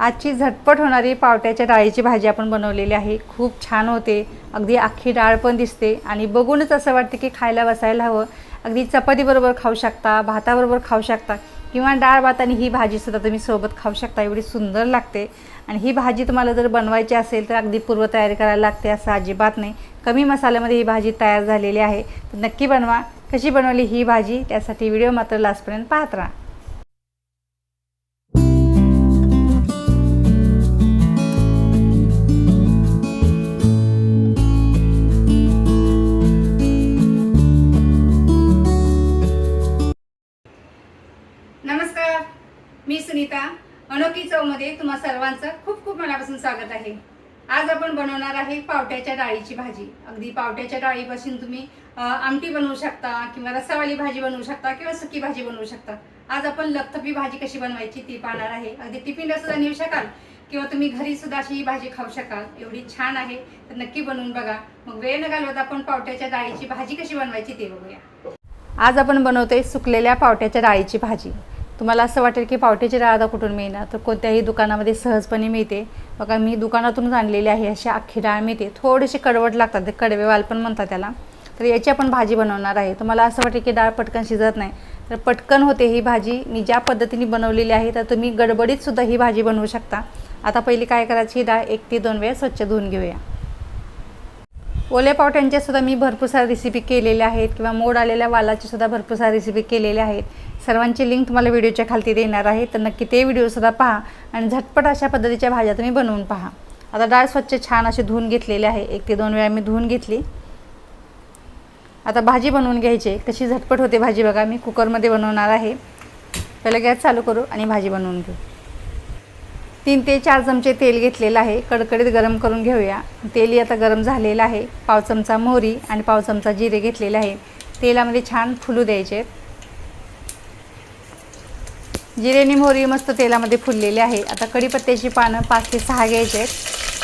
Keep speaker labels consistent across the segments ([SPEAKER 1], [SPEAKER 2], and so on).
[SPEAKER 1] आजची झटपट होणारी पावट्याच्या डाळीची भाजी आपण बनवलेली आहे. खूप छान होते. अगदी अख्खी डाळ पण दिसते आणि बघूनच असं वाटतं की खायला बसायला हवं. अगदी चपातीबरोबर खाऊ शकता भाताबरोबर खाऊ शकता किंवा डाळ भात आणि ही भाजीसुद्धा तुम्ही सोबत खाऊ शकता. एवढी सुंदर लागते. आणि ही भाजी तुम्हाला जर बनवायची असेल तर अगदी पूर्वतयारी करायला लागते असं अजिबात नाही. कमी मसाल्यामध्ये ही भाजी तयार झालेली आहे. तर नक्की बनवा. कशी बनवली ही भाजी? त्यासाठी व्हिडिओ मात्र लास्टपर्यंत पाहत राहा. सर्वांचं खूप खूप मनापासून स्वागत आहे. आज आपण बनवणार आहे पावट्याच्या डाळीची भाजी. अगदी पावट्याच्या डाळीपासून तुम्ही आमटी बनवू शकता किंवा रस्सावाली भाजी बनवू शकता किंवा सुकी भाजी बनवू शकता. आज आपण लपथपी भाजी कशी बनवायची ती पाहणार आहे. अगदी टिफिनला सुद्धा नेऊ शकाल? किंवा तुम्ही घरी सुद्धा अशी ही भाजी खाऊ शकाल? एवढी छान आहे. तर नक्की बनवून बघा. मग वेळ न घालवता आपण पावट्याच्या डाळीची भाजी कशी बनवायची ते बघूया. आज आपण बनवतोय सुकलेल्या पावट्याच्या डाळीची भाजी. तुम्हाला असं वाटेल की पावट्याची डाळ आता कुठून मिळणार? तर कोणत्याही दुकानामध्ये सहजपणे मिळते. बघा मी दुकानातूनच आणलेली आहे अशी अख्खी डाळ मिळते. थोडीशी कडवट लागतात ते कडवेवाल पण म्हणतात त्याला. तर याची आपण भाजी बनवणार आहे. तुम्हाला असं वाटेल की डाळ पटकन शिजत नाही. तर पटकन होते ही भाजी. मी ज्या पद्धतीने बनवलेली आहे तर तुम्ही गडबडीतसुद्धा ही भाजी बनवू शकता. आता पहिली काय करायची? ही डाळ एक ते दोन वेळा स्वच्छ धुवून घेऊया. ओल्या पावट्यांच्या सुद्धा मी भरपूर साऱ्या रेसिपी केलेल्या आहेत किंवा मोड आलेल्या वालाची सुद्धा भरपूर साऱ्या रेसिपी केलेल्या आहेत. सर्वांची लिंक तुम्हाला व्हिडिओच्या खालती देणार आहे. तर नक्की ते व्हिडिओसुद्धा पहा आणि झटपट अशा पद्धतीच्या भाज्या तुम्ही बनवून पहा. आता डाळ स्वच्छ छान अशी धुवून घेतलेली आहे. एक ते दोन वेळा मी धुवून घेतली. आता भाजी बनवून घ्यायची कशी झटपट होते भाजी बघा. मी कुकरमध्ये बनवणार आहे. पहिलं गॅस चालू करू आणि भाजी बनवून घेऊ. तीन ते चार चमचे तेल घेतलेलं आहे. कडकडीत गरम करून घेऊया. तेलही आता गरम झालेलं आहे. पाव चमचा मोहरी आणि पाव चमचा जिरे घेतलेले आहे. तेलामध्ये छान फुलू द्यायचे. जिरेनी मोहरी मस्त तेलामध्ये फुललेली आहे. आता कढीपत्त्याची पानं पाच ते सहा घ्यायचे आहेत.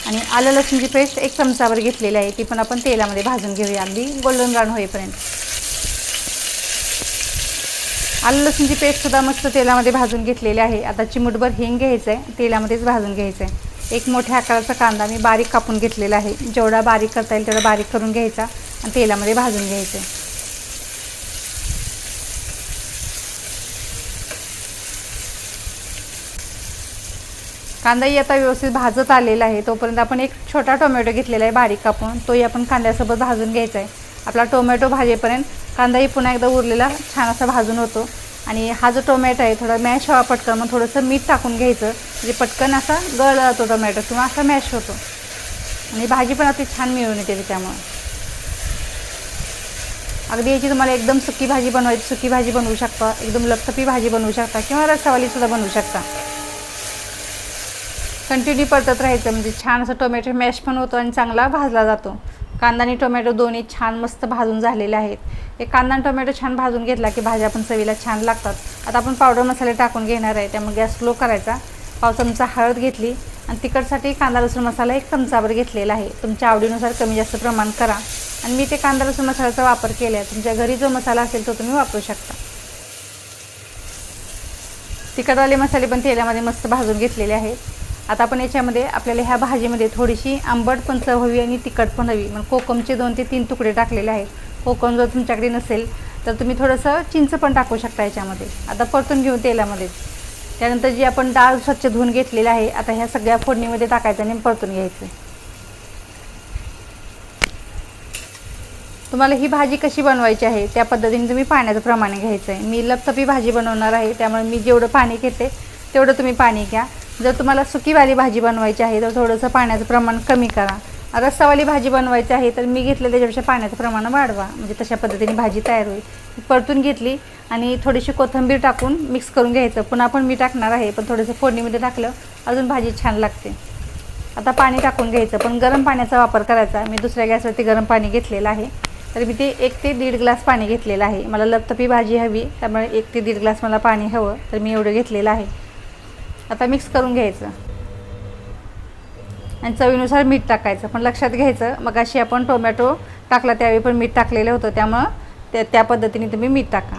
[SPEAKER 1] आणि आलं लसूणची पेस्ट एक चमचावर घेतलेली आहे. ती पण आपण तेलामध्ये भाजून घेऊया. अगदी गोल्डन ब्राऊन होईपर्यंत. आलं लसूणची पेस्टसुद्धा मस्त तेलामध्ये भाजून घेतलेली आहे. आता चिमूटभर हिंग घ्यायचं आहे तेलामध्येच भाजून घ्यायचं आहे एक मोठ्या आकाराचा कांदा मी बारीक कापून घेतलेला आहे. जेवढा बारीक करता येईल तेवढा बारीक करून घ्यायचा आणि तेलामध्ये भाजून घ्यायचं आहे कांदाही आता व्यवस्थित भाजत आलेला आहे. तोपर्यंत आपण एक छोटा टोमॅटो घेतलेला आहे बारीक कापून. तोही आपण कांद्यासोबत भाजून घ्यायचा आहे आपला टोमॅटो भाजेपर्यंत कांदाही पुन्हा एकदा उरलेला छान असा भाजून होतो. आणि हा जो टोमॅटो आहे थोडा मॅश व्हावा पटकन मग थोडंसं मीठ टाकून घ्यायचं. म्हणजे पटकन असा गळ जातो टोमॅटो किंवा असा मॅश होतो. आणि भाजी पण अति छान मिळून येते त्यामुळं अगदी याची तुम्हाला एकदम सुकी भाजी बनवायची सुकी भाजी बनवू शकता एकदम लपथपी भाजी बनवू शकता किंवा रस्सावालीसुद्धा बनवू शकता. कंटिन्यू परतत राहायचं म्हणजे छान असं टोमॅटो मॅश पण होतो आणि चांगला भाजला जातो. कांदा आणि टोमॅटो दोन्ही छान मस्त भाजून झालेले आहेत. एक कांदा आणि टोमॅटो छान भाजून घेतला की भाज्या पण चवीला छान लागतात. आता आपण पावडर मसाले टाकून घेणार आहे त्यामुळे गॅस स्लो करायचा. पाव चमचा हळद घेतली आणि तिखटसाठी कांदा लसूण मसाला एक चमचाभर घेतलेला आहे. तुमच्या आवडीनुसार कमी जास्त प्रमाण करा. आणि मी ते कांदा लसूण मसाल्याचा वापर केला आहे तुमच्या घरी जो मसाला असेल तो तुम्ही वापरू शकता. तिखटवाले मसाले पण तेलामध्ये मस्त भाजून घेतलेले आहेत. आता आपण याच्यामध्ये आपल्याला ह्या भाजीमध्ये थोडीशी आंबट पण चव हवी आणि तिखट पण हवी. मग कोकमचे दोन ते तीन तुकडे टाकलेले आहेत. कोकम जर तुमच्याकडे नसेल तर तुम्ही थोडंसं चिंच पण टाकू शकता याच्यामध्ये. आता परतून घेऊ तेलामध्येच त्यानंतर जी आपण डाळ स्वच्छ धुवून घेतलेली आहे आता ह्या सगळ्या फोडणीमध्ये टाकायचं आणि परतून घ्यायचं. तुम्हाला ही भाजी कशी बनवायची आहे त्या पद्धतीने तुम्ही पाण्याचं प्रमाणे घ्यायचं आहे मी लपथपी भाजी बनवणार आहे त्यामुळे मी जेवढं पाणी घेते तेवढं तुम्ही पाणी घ्या. जर तुम्हाला सुकीवाली भाजी बनवायची आहे तर थोडंसं पाण्याचं प्रमाण कमी करा. रस्सावाली भाजी बनवायची आहे तर मी घेतलं त्याच्यापेक्षा पाण्याचं प्रमाण वाढवा. म्हणजे तशा पद्धतीने भाजी तयार होईल. परतून घेतली आणि थोडीशी कोथिंबीर टाकून मिक्स करून घ्यायचं. पुन्हा पण मी टाकणार आहे पण थोडंसं फोडणीमध्ये टाकलं अजून भाजी छान लागते. आता पाणी टाकून घ्यायचं पण गरम पाण्याचा वापर करायचा. मी दुसऱ्या गॅसवरती गरम पाणी घेतलेलं आहे. तर मी ते एक ते दीड ग्लास पाणी घेतलेलं आहे. मला लपतपी भाजी हवी त्यामुळे एक ते दीड ग्लास मला पाणी हवं तर मी एवढं घेतलेलं आहे. आता मिक्स करून घ्यायचं. आणि चवीनुसार मीठ टाकायचं पण लक्षात घ्यायचं. मग अशी आपण टोमॅटो टाकला त्यावेळी पण मीठ टाकलेलं होतं. त्यामुळं त्या त्या पद्धतीने तुम्ही मीठ टाका.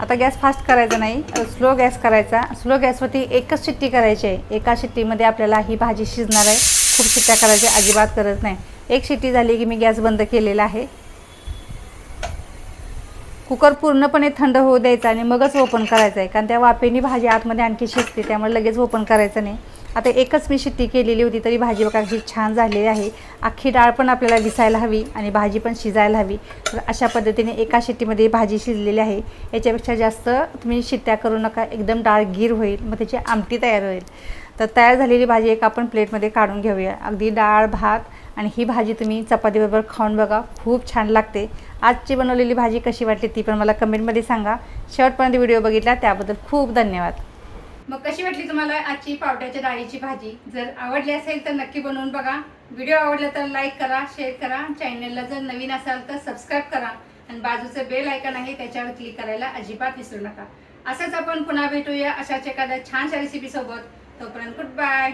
[SPEAKER 2] आता गॅस फास्ट करायचा नाही स्लो गॅस करायचा. स्लो गॅसवरती एकच शिट्टी करायची आहे. एका शिट्टीमध्ये आपल्याला ही भाजी शिजणार आहे. खूप शिट्ट्या करायच्या अजिबात गरज नाही. एक शिट्टी झाली की मी गॅस बंद केलेला आहे. कुकर पूर्णपणे थंड होऊ द्यायचा आणि मगच ओपन करायचं आहे कारण त्या वाफेनी भाजी आतमध्ये आणखी शिजते त्यामुळे लगेच ओपन करायचं नाही. आता एकच मी शिट्टी केलेली होती तरी भाजी बघा कशी छान झालेली आहे. अख्खी डाळ पण आपल्याला दिसायला हवी आणि भाजी पण शिजायला हवी. तर अशा पद्धतीने एका शिट्टीमध्ये भाजी शिजलेली आहे. याच्यापेक्षा जास्त तुम्ही शिट्ट्या करू नका एकदम डाळ गीर होईल मग त्याची आमटी तयार होईल. तर तयार झालेली भाजी एक आपण प्लेटमध्ये काढून घेऊया. अगदी डाळ भात आणि ही भाजी तुम्ही चपातीबरोबर खाऊन बघा. खूप छान लागते. आजची बनवलेली भाजी कशी वाटली ती पण मला कमेंटमध्ये सांगा. शेवटपर्यंत व्हिडिओ बघितला त्याबद्दल खूप धन्यवाद.
[SPEAKER 1] मग कशी वाटली तुम्हाला आजची पावट्याच्या डाळीची भाजी? जर आवडली असेल तर नक्की बनवून बघा. व्हिडिओ आवडला तर लाईक करा शेअर करा. चॅनलला जर नवीन असाल तर सबस्क्राईब करा. आणि बाजूचं बेल ऐकन आहे त्याच्यावर क्लिक करायला अजिबात विसरू नका. असंच आपण पुन्हा भेटूया अशाच एखाद्या छानशा रेसिपीसोबत तोपर्यंत गुड बाय.